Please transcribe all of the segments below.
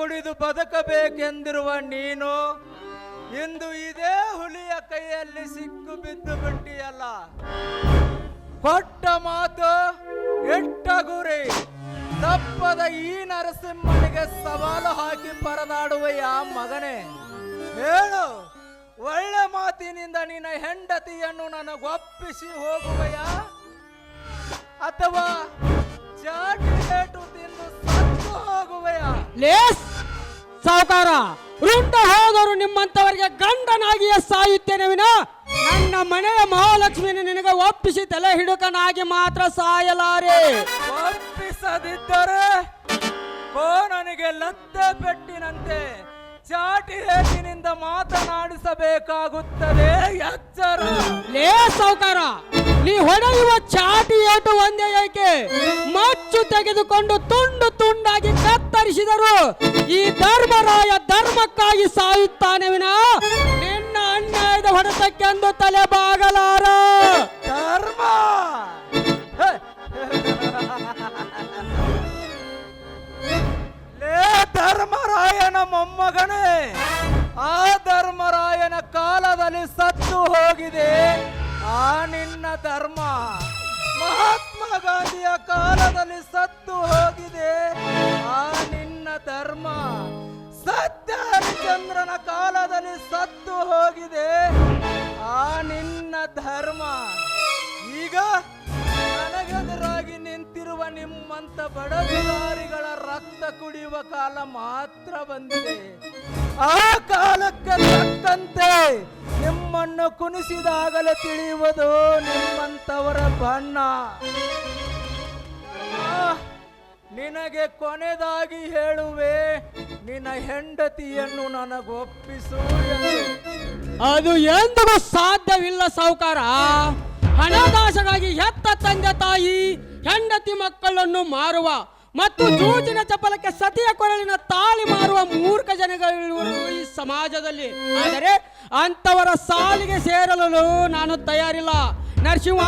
ಕುಡಿದು ಬದುಕಬೇಕೆಂದಿರುವ ನೀನು ಇಂದು ಇದೇ ಹುಲಿಯ ಕೈಯಲ್ಲಿ ಸಿಕ್ಕು ಬಿದ್ದು ಬಿಟ್ಟಿಯಲ್ಲ. ಕೊಟ್ಟ ಮಾತು ಎಟ್ಟ ಗುರಿ ತಪ್ಪದ ಈ ನರಸಿಂಹನಿಗೆ ಸವಾಲು ಹಾಕಿ ಪರದಾಡುವೆಯ ಮಗನೇ. ಹೇಳು, ಒಳ್ಳೆ ಮಾತಿನಿಂದ ನಿನ್ನ ಹೆಂಡತಿಯನ್ನು ನನಗೊಪ್ಪಿಸಿ ಹೋಗುವೆಯ ಅಥವಾ ಚಾಟಿ ಲೇಟು ತಿಂದು ಸತ್ತು ಹೋಗುವೆಯ ಲೇಸ್! ಸಾವುಕಾರ ರುಂಡ ಹೋದರು ನಿಮ್ಮಂತವರಿಗೆ ಗಂಡನಾಗಿಯೇ ಸಾಯುತ್ತೇನೆ ವಿನ. ನನ್ನ ಮನೆಯ ಮಹಾಲಕ್ಷ್ಮಿಯನ್ನು ನಿನಗೆ ಒಪ್ಪಿಸಿ ತಲೆ ಹಿಡುಕನಾಗಿ ಮಾತ್ರ ಸಾಯಲಾರೆ. ಒಪ್ಪಿಸದಿದ್ದರೆ ಕೋಣನಿಗೆ ಲತ್ತ ಪೆಟ್ಟಿನಂತೆ. ಚಾಟಿ ರೇಟಿನಿಂದ ಮಾತನಾಡಿಸಬೇಕಾಗುತ್ತದೆ ಎಚ್ಚರ. ಲೇ ಸಾವುಕಾರ ನೀ ಹೊಡೆಯುವ ಚಾಟಿ ಏಟು ಒಂದೇ ಏಕೆ? ಮಚ್ಚು ತೆಗೆದುಕೊಂಡು ತುಂಡು ತುಂಡಾಗಿ ಕತ್ತರಿಸಿದರು. ಈ ಧರ್ಮರಾಯ ಧರ್ಮಕ್ಕಾಗಿ ಸಾಯುತ್ತಾನೆ ವಿನ. ನಿನ್ನ ಅನ್ಯಾಯದ ಹೊಡೆತಕ್ಕೆಂದು ತಲೆ ಬಾಗಲಾರ. ಧರ್ಮ! ಧರ್ಮರಾಯನ ಮೊಮ್ಮಗನೇ, ಆ ಧರ್ಮರಾಯನ ಕಾಲದಲ್ಲಿ ಸತ್ತು ಹೋಗಿದೆ. ಆ ನಿನ್ನ ಧರ್ಮ ಮಹಾತ್ಮ ಗಾಂಧಿಯ ಕಾಲದಲ್ಲಿ ಸತ್ತು ಹೋಗಿದೆ. ಆ ನಿನ್ನ ಧರ್ಮ ಸತ್ಯ ಹರಿಚಂದ್ರನ ಕಾಲದಲ್ಲಿ ಸತ್ತು ಹೋಗಿದೆ. ಆ ನಿನ್ನ ಧರ್ಮ ಈಗ ನನಗೆದುರಾಗಿ ನಿಂತಿರುವ ನಿಮ್ಮಂತ ಬಡಬಿಗಾರಿಗಳ ರಕ್ತ ಕುಡಿಯುವ ಕಾಲ ಮಾತ್ರ ಬಂದಿದೆ. ಆ ಕಾಲಕ್ಕೆ ತಕ್ಕಂತೆ ನಿಮ್ಮನ್ನು ಕುಣಿಸಿದಾಗಲೇ ತಿಳಿಯುವುದು ನಿಮ್ಮಂತವರ ಬಣ್ಣ. ನಿನಗೆ ಕೊನೆದಾಗಿ ಹೇಳುವೆ, ನಿನ್ನ ಹೆಂಡತಿಯನ್ನು ನನಗೊಪ್ಪಿಸು ಅದು ಎಂದಿಗೂ ಸಾಧ್ಯವಿಲ್ಲ ಸಾಹುಕಾರ ಹಣದಾಸೆಗಾಗಿ ಹೆತ್ತ ತಂದೆ ತಾಯಿ ಹೆಂಡತಿ ಮಕ್ಕಳನ್ನು ಮಾರುವ ಮತ್ತು ಜೂಜಿನ ಚಪಲಕ್ಕೆ ಸತಿಯ ಕೊರಳಿನ ತಾಳಿ ಮಾರುವ ಮೂರ್ಖ ಜನಗಳಿರುವರು ಈ ಸಮಾಜದಲ್ಲಿ. ಆದರೆ ಅಂತವರ ಸಾಲಿಗೆ ಸೇರಲು ನಾನು ತಯಾರಿಲ್ಲ. ನರಸಿಂಹ,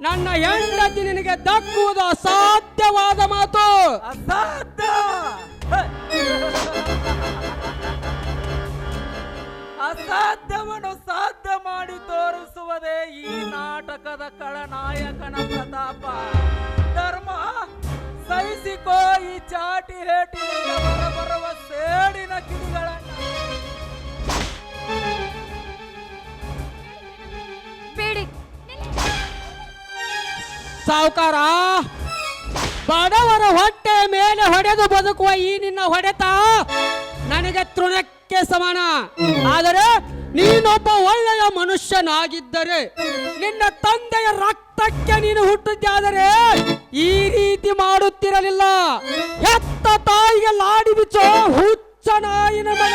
ನನ್ನ ಹೆಂಡತಿ ನಿನಗೆ ದಕ್ಕುವುದು ಅಸಾಧ್ಯವಾದ ಮಾತು. ಅಸಾಧ್ಯ! ಅಸಾಧ್ಯವನ್ನು ಸಾಧ್ಯ ಮಾಡಿ ತೋರಿಸುವುದೇ ಈ ನಾಟಕದ ಕಳನಾಯಕನ ಪ್ರತಾಪ. ಸಹಿಸಿಕೋ ಈ ಚಾಟಿ ಹೇಟಿ ಬರುವ ಸೇಡಿನ ಕಿಡಿಗಳನ್ನು ಬೇಡಿ. ಸಾವುಕಾರ ಬಡವರ ಹೊಟ್ಟೆ ಮೇಲೆ ಹೊಡೆದು ಬದುಕುವ ಈ ನಿನ್ನ ಹೊಡೆತ ನನಗೆ ತೃಣಕ್ಕೆ ಸಮಾನ. ಆದರೆ ನೀನೊಬ್ಬ ಒಳ್ಳೆಯ ಮನುಷ್ಯನಾಗಿದ್ದರೆ ನಿನ್ನ ತಂದೆಯ ರಕ್ತಕ್ಕೆ ನೀನು ಹುಟ್ಟಿದ್ದಾದರೆ ಈ ರೀತಿ ಮಾಡುತ್ತಿರಲಿಲ್ಲ. ಹೆತ್ತ ತಾಯಿಗೆ ಲಾಡಿ ಬಿಚ್ಚೋ ಹುಚ್ಚ ನಾಯಿನ ಮಗ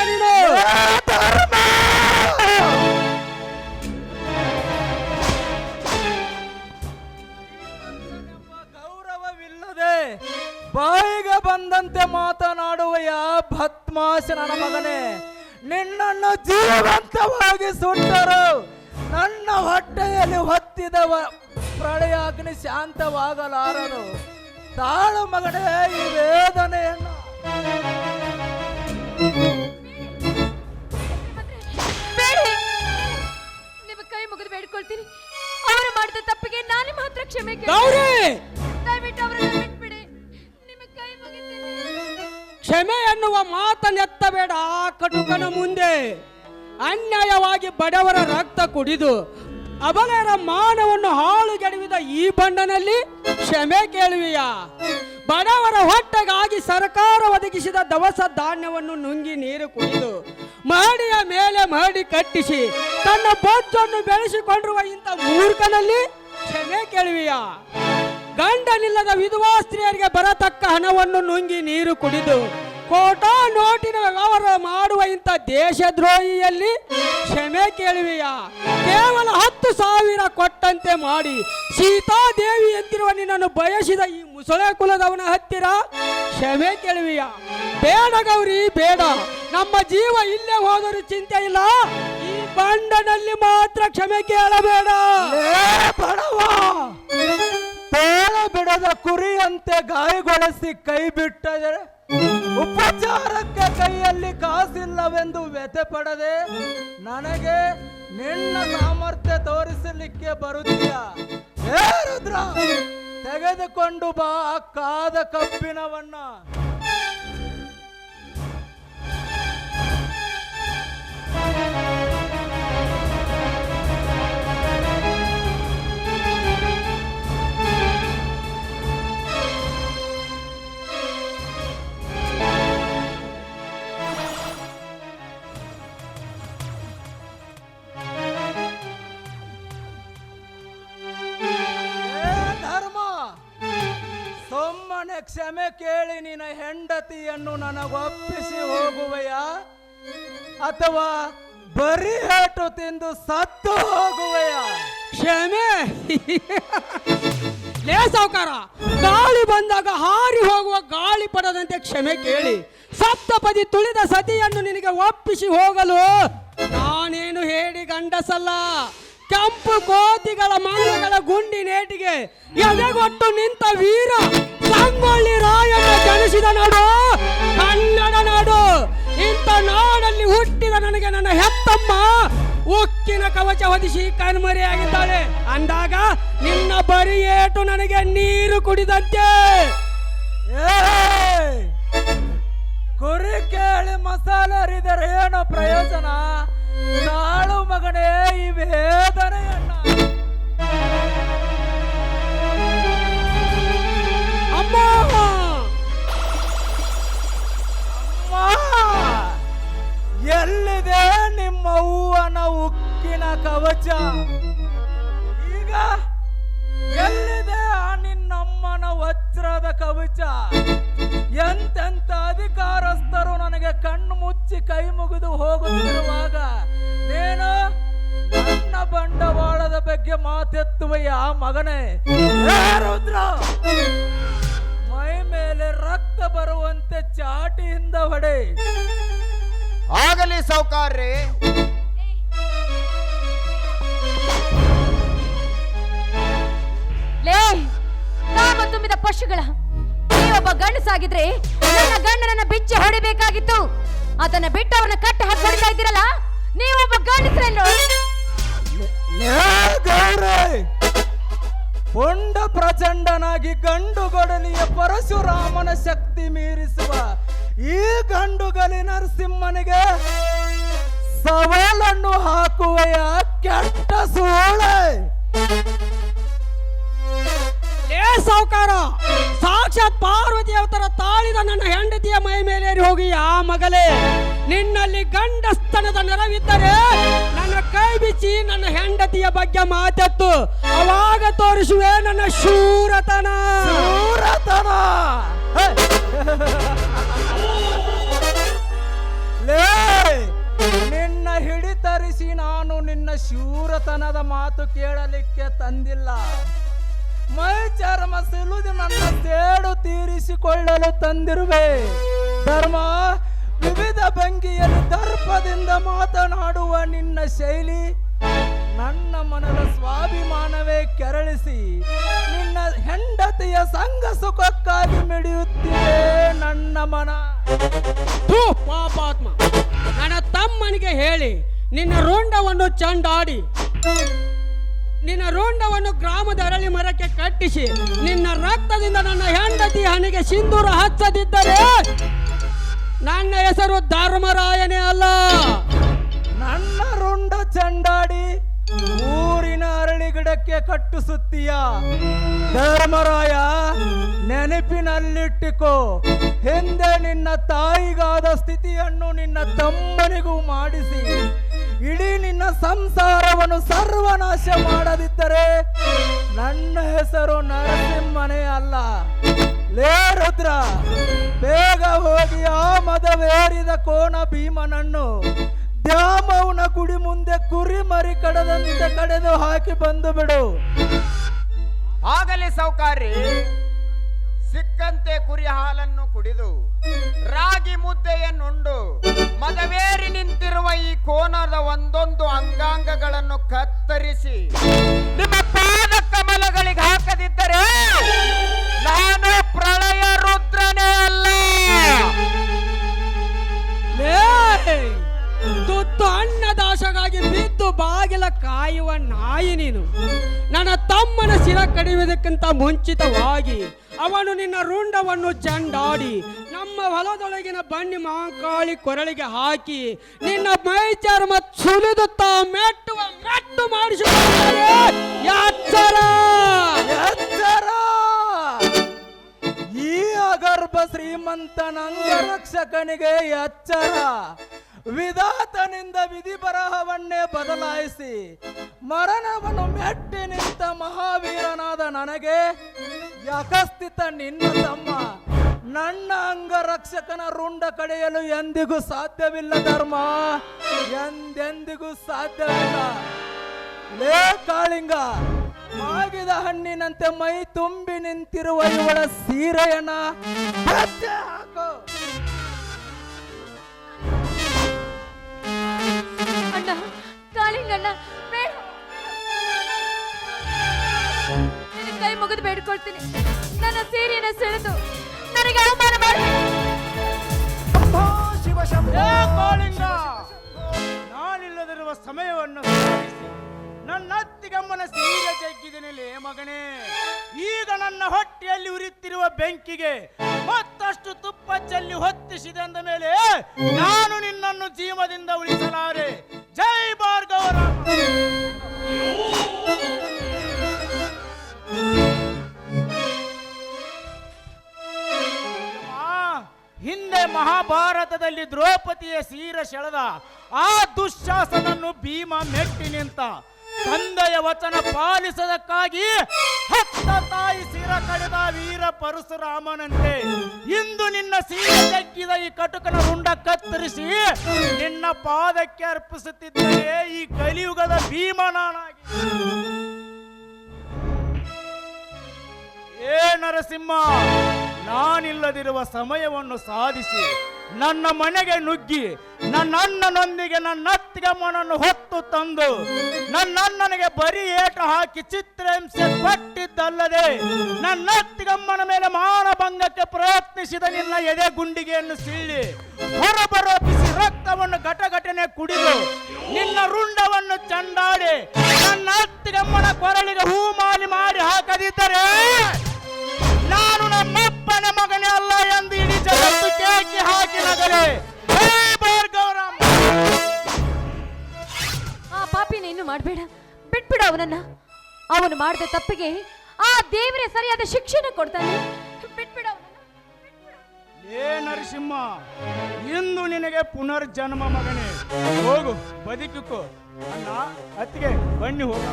ಗೌರವವಿಲ್ಲದೆ ಬಾಯಿಗೆ ಬಂದಂತೆ ಮಾತನಾಡುವೆಯ ಭತ್ಮಾಶ ನನ್ನ ಮಗನೇ. ನಿನ್ನನ್ನು ಜೀವಂತವಾಗಿ ಸುಟ್ಟರು. ನನ್ನ ಹೊಟ್ಟೆಯಲ್ಲಿ ಹೊತ್ತಿದವ ಪ್ರಳಯಾಗ್ನಿ ಶಾಂತವಾಗಲಾರನು ತಾಳು ಮಗಡೆ ಈ ವೇದನೆಯನ್ನು. ನಿಮ್ಮ ಕೈ ಮುಗಿದು ಬೇಡ್ಕೊಳ್ತೀನಿ. ಅವರು ಮಾಡಿದ ತಪ್ಪಿಗೆ ನಾನು ಮಾತ್ರ ಕ್ಷಮೆ ದಯವಿಟ್ಟು ಅವರನ್ನ ಕ್ಷಮೆ ಎನ್ನುವ ಮಾತನ್ನೆತ್ತಬೇಡ ಆ ಕಟುಕನ ಮುಂದೆ ಅನ್ಯಾಯವಾಗಿ ಬಡವರ ರಕ್ತ ಕುಡಿದು ಅಬಲೆಯರ ಮಾನವನ್ನು ಹಾಳುಗೆಡವಿದ ಈ ಬಂಡನಲ್ಲಿ ಕ್ಷಮೆ ಕೇಳುವಿಯ? ಬಡವರ ಹೊಟ್ಟೆಗಾಗಿ ಸರ್ಕಾರ ಒದಗಿಸಿದ ದವಸ ಧಾನ್ಯವನ್ನು ನುಂಗಿ ನೀರು ಕುಡಿದು ಮಹಡಿಯ ಮೇಲೆ ಮಹಡಿ ಕಟ್ಟಿಸಿ ತನ್ನ ಬೊಜ್ಜನ್ನು ಬೆಳೆಸಿಕೊಂಡಿರುವ ಇಂಥ ಮೂರ್ಖನಲ್ಲಿ ಕ್ಷಮೆ ಕೇಳುವಿಯ? ಗಂಡನಿಲ್ಲದ ವಿಧವಾ ಸ್ತ್ರೀಯರಿಗೆ ಬರತಕ್ಕ ಹಣವನ್ನು ನುಂಗಿ ನೀರು ಕುಡಿದು ಕೋಟಾ ನೋಟಿನ ವ್ಯವಹಾರ ಮಾಡುವ ಇಂಥ ದೇಶದ್ರೋಹಿಯಲ್ಲಿ ಕ್ಷಮೆ ಕೇಳುವೆಯ? ಕೇವಲ ಹತ್ತು ಸಾವಿರ ಕೊಟ್ಟಂತೆ ಮಾಡಿ ಸೀತಾದೇವಿ ಎಂತಿರುವ ನಿನ್ನನ್ನು ಬಯಸಿದ ಈ ಮುಸಳೆ ಕುಲದವನ ಹತ್ತಿರ ಕ್ಷಮೆ ಕೇಳುವೆಯ? ಬೇಡ ಗೌರಿ, ಬೇಡ. ನಮ್ಮ ಜೀವ ಇಲ್ಲೇ ಹೋದರೂ ಚಿಂತೆ ಇಲ್ಲ. ಈ ಬಂಡನಲ್ಲಿ ಮಾತ್ರ ಕ್ಷಮೆ ಕೇಳಬೇಡ. ಏ ಬಿಡದ ಕುರಿಯಂತೆ ಗಾಯಗೊಳಿಸಿ ಕೈ ಬಿಟ್ಟರೆ ಉಪಚಾರಕ್ಕೆ ಕೈಯಲ್ಲಿ ಕಾಸಿಲ್ಲವೆಂದು ವ್ಯಥೆ ಪಡದೆ, ನನಗೆ ನಿನ್ನ ಸಾಮರ್ಥ್ಯ ತೋರಿಸಲಿಕ್ಕೆ ಬರುತ್ತೀಯ? ರುದ್ರ, ತೆಗೆದುಕೊಂಡು ಬಾ ಕಾದ ಕಬ್ಬಿಣವನ್ನ. ಹೆಂಡತಿಯನ್ನು ನನಗೊಪ್ಪಿಸಿ ಹೋಗುವೆಯ? ಅಥವಾ ಬರೀ ಏಟು ತಿಂದು ಸತ್ತು ಹೋಗುವೆಯ? ಕ್ಷಮೆ. ಲೇ ಸಾವುಕಾರ, ಗಾಳಿ ಬಂದಾಗ ಹಾರಿ ಹೋಗುವ ಗಾಳಿ ಪಡದಂತೆ ಕ್ಷಮೆ ಕೇಳಿ. ಸಪ್ತಪದಿ ತುಳಿದ ಸತಿಯನ್ನು ನಿನಗೆ ಒಪ್ಪಿಸಿ ಹೋಗಲು. ನಾನೇನು ಹೇಳಿ ಗಂಡಸಲ್ಲ. ಕೆಂಪು ಕೋತಿಗಳ ಮಂಗಗಳ ಗುಂಡಿ ನೇಟಿಗೆ ಎದೆಗೊಟ್ಟು ನಿಂತ ವೀರ. ಸಂಗೊಳ್ಳಿ ರಾಯಣ್ಣ ಜನಿಸಿದ ನಾಡು, ಕನ್ನಡ ನಾಡು. ಇಂಥ ನಾಡಲ್ಲಿ ಹುಟ್ಟಿದ ನನಗೆ ನನ್ನ ಹೆತ್ತಮ್ಮ. ಉಕ್ಕಿನ ಕವಚ ಹೊದಿಸಿ ಕಣ್ಮರೆಯಾಗಿದ್ದಾಳೆ. ಅಂದಾಗ ನಿನ್ನ ಬರಿಯೇಟು ನನಗೆ ನೀರು ಕುಡಿದಂತೆ! ಕುರಿ ಕೇಳಿ ಮಸಾಲೆ ಅರಿದರೆ ಏನು ಪ್ರಯೋಜನ? ನಾಳು ಮಗನೇ, ಈ ವೇದನೆಯನ್ನ. ಎಲ್ಲಿದೆ ನಿಮ್ಮ ಹೂವನ ಉಕ್ಕಿನ ಕವಚ? ಈಗ ಎಲ್ಲಿದೆ ನಿನ್ನಮ್ಮನ ವಜ್ರದ ಕವಚ? ಎಂತೆಂತ ಅಧಿಕಾರಸ್ಥರು ನನಗೆ ಕಣ್ಣು ಮುಚ್ಚಿ ಕೈ ಮುಗಿದು ಹೋಗುತ್ತಿರುವಾಗ, ನೀನು ನನ್ನ ಬಂಡವಾಳದ ಬಗ್ಗೆ ಮಾತೆತ್ತುವೆಯ ಮಗನೇ? ರುದ್ರ! ಮೈ ಮೇಲೆ ರಕ್ತ ಬರುವಂತೆ ಚಾಟಿಯಿಂದ ಹೊಡೆ. ಆಗಲಿ ಸೌಕಾರ್ಯ ಲೇ ಕಾಮ ತುಂಬಿದ ಪಶುಗಳ ನೀವೊಬ್ಬ ಗಂಡಸಾಗಿದ್ರೆ ನನ್ನ ಗಂಡನನ್ನ ಬಿಚ್ಚಿ ಹೊಡಿಬೇಕಾಗಿತ್ತು. ಅದನ್ನ ಬಿಟ್ಟು ಅವನ ಕಟ್ಟಿ ಹಾಕಿ ಹೊಡಿತಾ ಇದ್ದೀರಲ್ಲ ನೀವೊಬ್ಬ ಗಂಡಸ್ರನ್ನು ಪೊಂಡ ಪುಂಡ ಪ್ರಚಂಡನಾಗಿ ಗಂಡು ಗೊಡಲಿಯ ಪರಶುರಾಮನ ಶಕ್ತಿ ಮೀರಿಸುವ ಈ ಗಂಡುಗಲಿ ನರಸಿಂಹನಿಗೆ ಸವಾಲನ್ನು ಹಾಕುವೆಯ ಕೆಟ್ಟ ಸೂಳೆ. ಲೇ ಸಾವುಕಾರ ಸಾಕ್ಷಾತ್ ಪಾರ್ವತಿ ಅವತರ ತಾಳಿದ ನನ್ನ ಹೆಂಡತಿಯ ಮೈ ಮೇಲೇರಿ ಹೋಗಿ ಆ ಮಗಲೇ ನಿನ್ನಲ್ಲಿ ಗಂಡಸ್ತನದ ನೆರವಿದ್ದರೆ ನನ್ನ ಕೈ ಬಿಚ್ಚಿ ನನ್ನ ಹೆಂಡತಿಯ ಬಗ್ಗೆ ಮಾತೆತ್ತು. ಅವಾಗ ತೋರಿಸುವೆ ನನ್ನ ಶೂರತನ. ಶೂರತನ. ಹಿಡಿತರಿಸಿ ನಾನು ನಿನ್ನ ಶೂರತನದ ಮಾತು ಕೇಳಲಿಕ್ಕೆ ತಂದಿಲ್ಲ. ಮೈ ಚರ್ಮ ಸಿಲುದು ನನ್ನ ಸೇಡು ತೀರಿಸಿಕೊಳ್ಳಲು ತಂದಿರುವೆ. ಧರ್ಮ, ವಿವಿಧ ಭಂಗಿಯಲ್ಲಿ ದರ್ಪದಿಂದ ಮಾತನಾಡುವ ನಿನ್ನ ಶೈಲಿ, ನನ್ನ ಮನದ ಸ್ವಾಭಿಮಾನವೇ ಕೆರಳಿಸಿ ನಿನ್ನ ಹೆಂಡತಿಯ ಸಂಘ ಸುಖಕ್ಕಾಗಿ ಮಿಡಿಯುತ್ತಿದೆ ನನ್ನ ಮನ. ಪಾಪ ನನ್ನ ತಮ್ಮನಿಗೆ ಹೇಳಿ, ನಿನ್ನ ರೋಂಡವನ್ನು ಚಂಡಾಡಿ, ನಿನ್ನ ರೋಂಡವನ್ನು ಗ್ರಾಮದ ಅರಳಿ ಮರಕ್ಕೆ ಕಟ್ಟಿಸಿ, ನಿನ್ನ ರಕ್ತದಿಂದ ನನ್ನ ಹೆಂಡತಿ ಹಣೆಗೆ ಸಿಂಧೂರ ಹಚ್ಚದಿದ್ದರೆ ನನ್ನ ಹೆಸರು ಧರ್ಮರಾಯನೇ ಅಲ್ಲ. ನನ್ನ ರುಂಡ ಚಂಡಾಡಿ. ಊರಿನ ಅರಳಿ ಗಿಡಕ್ಕೆ ಕಟ್ಟಿಸುತ್ತೀಯ? ಧರ್ಮರಾಯ, ನೆನಪಿನಲ್ಲಿಟ್ಟಿಕೋ. ಹಿಂದೆ ನಿನ್ನ ತಾಯಿಗಾದ ಸ್ಥಿತಿಯನ್ನು ನಿನ್ನ ತಮ್ಮನಿಗೂ ಮಾಡಿಸಿ. ಇಡೀ ನಿನ್ನ ಸಂಸಾರವನ್ನು ಸರ್ವನಾಶ ಮಾಡದಿದ್ದರೆ ನನ್ನ ಹೆಸರು ನರಸಿಂಹನೇ ಅಲ್ಲ. ಲೇ ರುದ್ರ, ಬೇಗ ಹೋಗಿ ಆ ಮದವೇರಿದ ಕೋನ ಭೀಮನನ್ನು ದ್ಯಾಮವ್ವನ ಗುಡಿ ಮುಂದೆ ಕುರಿ ಮರಿ ಕಡದಂತೆ ಕಡೆದು ಹಾಕಿ ಬಂದು ಬಿಡು. ಆಗಲಿ ಸೌಕಾರಿ ಸಿಕ್ಕಂತೆ ಕುರಿ ಹಾಲನ್ನು ಕುಡಿದು ರಾಗಿ ಮುದ್ದೆಯನ್ನುಂಡು ಮದವೇರಿ ನಿಂತಿರುವ ಈ ಕೋನದ ಒಂದೊಂದು ಅಂಗಾಂಗಗಳನ್ನು ಕತ್ತರಿಸಿ ನಿಮ್ಮ ನಾಯಿ ನೀನು. ನನ್ನ ತಮ್ಮನ ಶಿರ ಕಡಿಯುವುದಕ್ಕಿಂತ ಮುಂಚಿತವಾಗಿ ಅವನು ನಿನ್ನ ರುಂಡವನ್ನು ಚಂಡಾಡಿ ನಮ್ಮ ಹೊಲದೊಳಗಿನ ಬನ್ನಿ ಮಹಾಕಾಳಿ ಕೊರಳಿಗೆ ಹಾಕಿ ನಿನ್ನ ಮೈ ಚರ್ಮ ಸುಲಿದು ತಾ ಮೆಟ್ಟುವ ಮೆಟ್ಟು ಮಾಡಿಸ ಈ ಅಗರ್ಭ ಶ್ರೀಮಂತನ ರಕ್ಷಕನಿಗೆ ಎಚ್ಚರ. ವಿಧಾತನಿಂದ ವಿಧಿ ಬರಹವನ್ನೇ ಬದಲಾಯಿಸಿ ಮರಣವನ್ನು ಮೆಟ್ಟಿ ನಿಂತ ಮಹಾವೀರನಾದ ನನಗೆ ಯಕಸ್ಥಿತ ನಿನ್ನ ತಮ್ಮ, ನನ್ನ ಅಂಗರಕ್ಷಕನ ರುಂಡ ಕಡೆಯಲು ಎಂದಿಗೂ ಸಾಧ್ಯವಿಲ್ಲ ಧರ್ಮ, ಎಂದೆಂದಿಗೂ ಸಾಧ್ಯವಿಲ್ಲ. ಲೇ ಕಾಳಿಂಗ, ಮಾಗಿದ ಹಣ್ಣಿನಂತೆ ಮೈ ತುಂಬಿ ನಿಂತಿರುವ ಇವಳ ಸೀರೆಯನ್ನ ನಿನ್ನ ಕೈ ಮುಗಿದು ಬೇಡ್ಕೊಳ್ತೀನಿ. ನನ್ನ ಸೀರೆಯನ್ನು ಸೆಳೆದು ನನಗೆ ಅವಮಾನ ಮಾಡಿ. ನಾನಿಲ್ಲದಿರುವ ಸಮಯವನ್ನು ನನ್ನ ಅತ್ತಿಗಮ್ಮನ ಸೀರೆ ಜಗ್ಗಿದನಲ್ಲಿ ಮಗನೇ. ಈಗ ನನ್ನ ಹೊಟ್ಟೆಯಲ್ಲಿ ಉರಿಯುತ್ತಿರುವ ಬೆಂಕಿಗೆ ಮತ್ತಷ್ಟು ತುಪ್ಪ ಚೆಲ್ಲಿ ಹೊತ್ತಿಸಿದೆ ಅಂದ ಮೇಲೆ ನಾನು ನಿನ್ನನ್ನು ಜೀವದಿಂದ ಉಳಿಸಲಾರೆ. ಜೈ ಭಾರ್ಗವರಾಮ ಹಿಂದೆ ಮಹಾಭಾರತದಲ್ಲಿ ದ್ರೌಪದಿಯ ಸೀರ ಸೆಳೆದ ಆ ದುಶ್ಶಾಸನನ್ನು ಭೀಮ ಮೆಟ್ಟಿ ನಿಂತ ತಂದೆಯ ವಚನ ಪಾಲಿಸದಕ್ಕಾಗಿ ಹತ್ತ ತಾಯಿ ಸೀರ ಕಳೆದ ವೀರ ಪರಶುರಾಮನಂತೆ, ಇಂದು ನಿನ್ನ ಸೀರೆ ತಗ್ಗಿದ ಈ ಕಟುಕನ ರುಂಡ ಕತ್ತರಿಸಿ ನಿನ್ನ ಪಾದಕ್ಕೆ ಅರ್ಪಿಸುತ್ತಿದ್ದೇ ಈ ಕಲಿಯುಗದ ಭೀಮನಾನಾಗಿ ಏ ನರಸಿಂಹ, ನಾನಿಲ್ಲದಿರುವ ಸಮಯವನ್ನು ಸಾಧಿಸಿ ನನ್ನ ಮನೆಗೆ ನುಗ್ಗಿ, ನನ್ನ ಅಣ್ಣನೊಂದಿಗೆ ನನ್ನ ಅತ್ತಿಗಮ್ಮನನ್ನು ಹೊತ್ತು ತಂದು, ನನ್ನ ಅಣ್ಣನಿಗೆ ಬರೀ ಏಟು ಹಾಕಿ ಚಿತ್ರಹಿಂಸೆ ಕೊಟ್ಟಿದ್ದಲ್ಲದೆ, ನನ್ನ ಅತ್ತಿಗಮ್ಮನ ಮೇಲೆ ಮಾನಭಂಗಕ್ಕೆ ಪ್ರಯತ್ನಿಸಿದ ನಿನ್ನ ಎದೆ ಗುಂಡಿಗೆಯನ್ನು ಸಿಳ್ಳಿ ಹೊರಬರೋ ಬಿಸಿ ರಕ್ತವನ್ನು ಘಟಘಟನೆ ಕುಡಿದು, ನಿನ್ನ ರುಂಡವನ್ನು ಚಂಡಾಡಿ, ನನ್ನ ಅತ್ತಿಗಮ್ಮನ ಕೊರಳಿಗೆ ಹೂಮಾಲಿ ಮಾಡಿ ಹಾಕದಿದ್ದರೆ, ನಾನು ನಮ್ಮಪ್ಪನ ಮಗನೇ ಅಲ್ಲ ಆ ಪಾಪಿನ ಇನ್ನು ಮಾಡಬೇಡ. ಬಿಟ್ಬಿಡ ಅವನನ್ನ. ಅವನು ಮಾಡಿದ ತಪ್ಪಿಗೆ ಆ ದೇವರೇ ಸರಿಯಾದ ಶಿಕ್ಷೆನ ಕೊಡ್ತಾನೆ. ಬಿಟ್ಬಿಡ ಏ ನರಸಿಂಹ ಇಂದು ನಿನಗೆ ಪುನರ್ಜನ್ಮ ಮಗನೇ. ಹೋಗು ಬದುಕಿಕೋ. ಅಣ್ಣ ಅತ್ತಿಗೆ ಬನ್ನಿ ಹೋಗ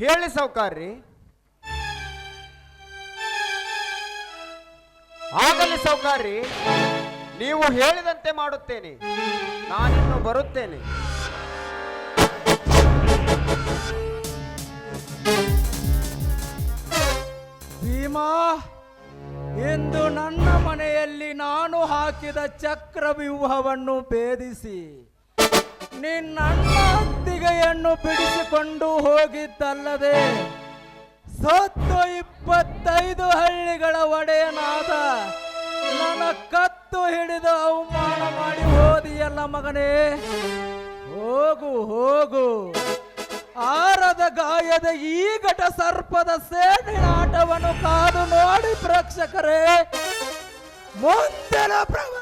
ಹೇಳಿ ಸೌಕಾರ್ರಿ ಆಗಲಿ ಸೌಕಾರ್ರಿ ನೀವು ಹೇಳಿದಂತೆ ಮಾಡುತ್ತೇನೆ, ನಾನಿನ್ನು ಬರುತ್ತೇನೆ. ಭೀಮಾ, ಇಂದು ನನ್ನ ಮನೆಯಲ್ಲಿ ನಾನು ಹಾಕಿದ ಚಕ್ರವ್ಯೂಹವನ್ನು ಭೇದಿಸಿ. ನಿನ್ನಣ್ಣ ಅತ್ತಿಗೆಯನ್ನು ಬಿಡಿಸಿಕೊಂಡು ಹೋಗಿದ್ದಲ್ಲದೆ ಸತ್ತು ಇಪ್ಪತ್ತೈದು ಹಳ್ಳಿಗಳ ಒಡೆಯನಾದ ನನ್ನ ಕತ್ತು ಹಿಡಿದು ಅವಮಾನ ಮಾಡಿ ಹೋದಿಯಲ್ಲ ಮಗನೇ. ಹೋಗು ಹೋಗು. ಆರದ ಗಾಯದ ಈ ಘಟ ಸರ್ಪದ ಸೇನೆ ಆಟವನ್ನು ಕಾದು ನೋಡಿ ಪ್ರೇಕ್ಷಕರೇ. ಮುಂದಿನ ಪ್ರವ